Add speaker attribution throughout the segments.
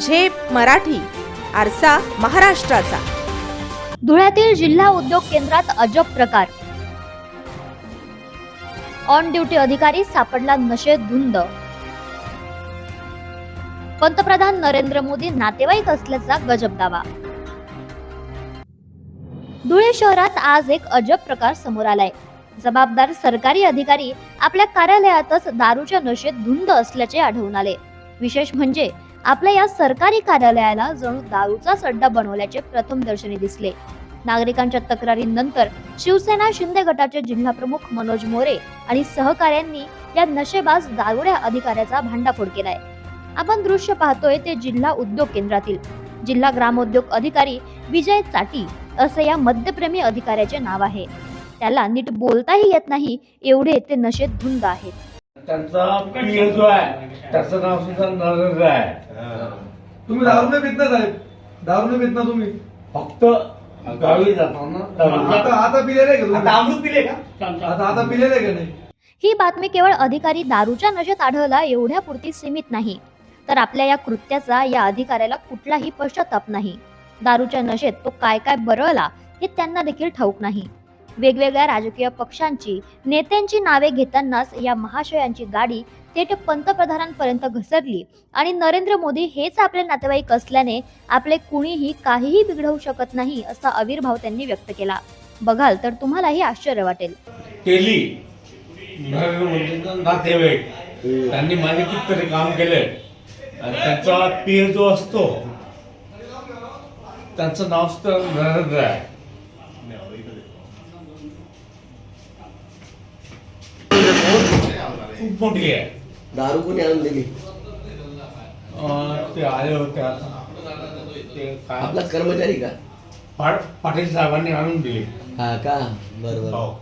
Speaker 1: झेप मराठी आरसा महाराष्ट्राचा.
Speaker 2: धुळ्यातील जिल्हा उद्योग केंद्रात अजब प्रकार. ऑन ड्युटी अधिकारी सापडला नशेत धुंद. पंतप्रधान नरेंद्र मोदी नातेवाईक असल्याचा गजब दावा. धुळे शहरात आज एक अजब प्रकार समोर आलाय. जबाबदार सरकारी अधिकारी आपल्या कार्यालयातच दारूच्या नशेत धुंद असल्याचे आढळून आले. विशेष म्हणजे आपल्या या सरकारी कार्यालयाला जणू दारूचाच अड्डा बनवल्याचे प्रथम दर्शनी दिसले. नागरिकांच्या तक्रारींनंतर शिवसेना शिंदे गटाचे जिल्हाप्रमुख मनोज मोरे आणि सहकाऱ्यांनी या नशेबाज दारुड्या अधिकाऱ्याचा भांडाफोड केलाय. आपण दृश्य पाहतोय ते जिल्हा उद्योग केंद्रातील. जिल्हा ग्रामोद्योग अधिकारी विजय चाटी असे या मद्यप्रेमी अधिकाऱ्याचे नाव आहे. त्याला नीट बोलताही येत नाही एवढे ते नशेत धुंद आहेत.
Speaker 3: त्यांचा पीए जो आहे. त्याचं नाव सुद्धा नरेंद्र आहे.
Speaker 4: तुम्ही दारू नाही पित ना साहेब. दारू नाही पित ना तुम्ही.
Speaker 3: फक्त गावी जातो ना
Speaker 4: आता पिलेले का
Speaker 5: आता
Speaker 4: तुम्ही
Speaker 5: अमृत पिले का?
Speaker 4: आता आता पिलेले का नाही?
Speaker 2: ही बातमी केवळ अधिकारी दारूच्या नशेत आढळला एवढ्यापुरती सीमित नाही. तर आपल्या या कृत्याचा या अधिकाऱ्याला कुठलाही पश्चाताप नाही. दारूच्या नशेत तो काय काय बरळला हे त्यांना देखील ठाऊक नाही. वेगवेगळ्या राजकीय पक्षांची नेत्यांची नावे घेतानाच या महाशयांची गाडी थेट पंतप्रधानांपर्यंत घसरली. आणि नरेंद्र मोदी हेच आपले नातेवाईक असल्याने आपले कुणीही काहीही बिघडवू शकत नाही असा आविर्भाव त्यांनी व्यक्त केला. बघाल तर तुम्हालाही आश्चर्य वाटेल.
Speaker 3: केली. नरेंद्र मोदींचा नातेवाईक. त्यांनी माझे कितीतरी काम केले. त्यांचा पीए जो असतो त्यांचं नाव नरेंद्र आहे. खूप मोठी आहे.
Speaker 6: दारू कोणी आणून दिली?
Speaker 3: अं, ते आले होते आता. ते काय?
Speaker 6: आपलाच कर्मचारी का?
Speaker 3: पाटील साहेबांनी आणून दिली.
Speaker 6: हा का? बरोबर
Speaker 3: हो.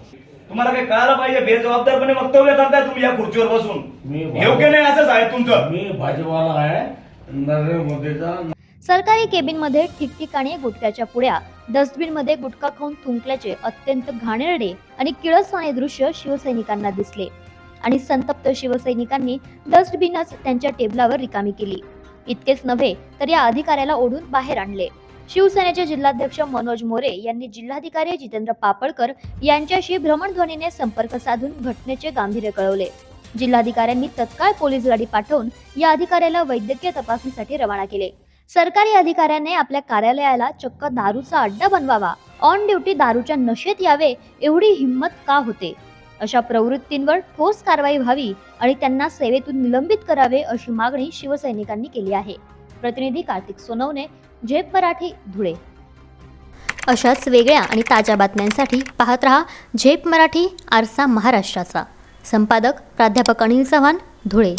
Speaker 5: तुम्हाला काय कळायला पाहिजे? बेजबाबदारपणे वक्तव्य करताय तुम्ही या खुर्चीवर बसून.
Speaker 3: मी
Speaker 5: योग्य नाही असं साहेब तुमचं?
Speaker 3: मी भाजपाला आहे. नरेंद्र मोदीचा
Speaker 2: सरकारी केबिनमध्ये ठिकठिकाणी गुटख्याच्या पुड्या डस्टबिनमध्ये गुटखा खाऊन थुंकल्याचे अत्यंत घाणेरडे आणि किळसवाणे दृश्य शिवसैनिकांना दिसले. आणि संतप्त शिवसैनिकांनी डस्टबिनच त्यांच्या टेबलावर रिकामी केली. इतकेच नव्हे तर या अधिकाऱ्याला ओढून बाहेर आणले. शिवसेनेचे जिल्हाध्यक्ष मनोज मोरे यांनी जिल्हाधिकारी जितेंद्र पापळकर यांच्याशी भ्रमणध्वनीने संपर्क साधून घटनेचे गांभीर्य कळवले. जिल्हाधिकाऱ्यांनी तत्काळ पोलीस गाडी पाठवून या अधिकाऱ्याला वैद्यकीय तपासणीसाठी रवाना केले. सरकारी अधिकाऱ्याने आपल्या कार्यालयाला चक्क दारूचा अड्डा बनवावा ऑन ड्युटी दारूच्या नशेत यावे एवढी हिंमत का होते? अशा प्रवृत्तींवर ठोस कारवाई व्हावी आणि त्यांना सेवेतून निलंबित करावे अशी मागणी शिवसैनिकांनी केली आहे. प्रतिनिधी कार्तिक सोनवणे झेप मराठी धुळे. अशाच वेगळ्या आणि ताज्या बातम्यांसाठी पाहत रहा झेप मराठी आरसा महाराष्ट्राचा. संपादक प्राध्यापक अनिल चव्हाण धुळे.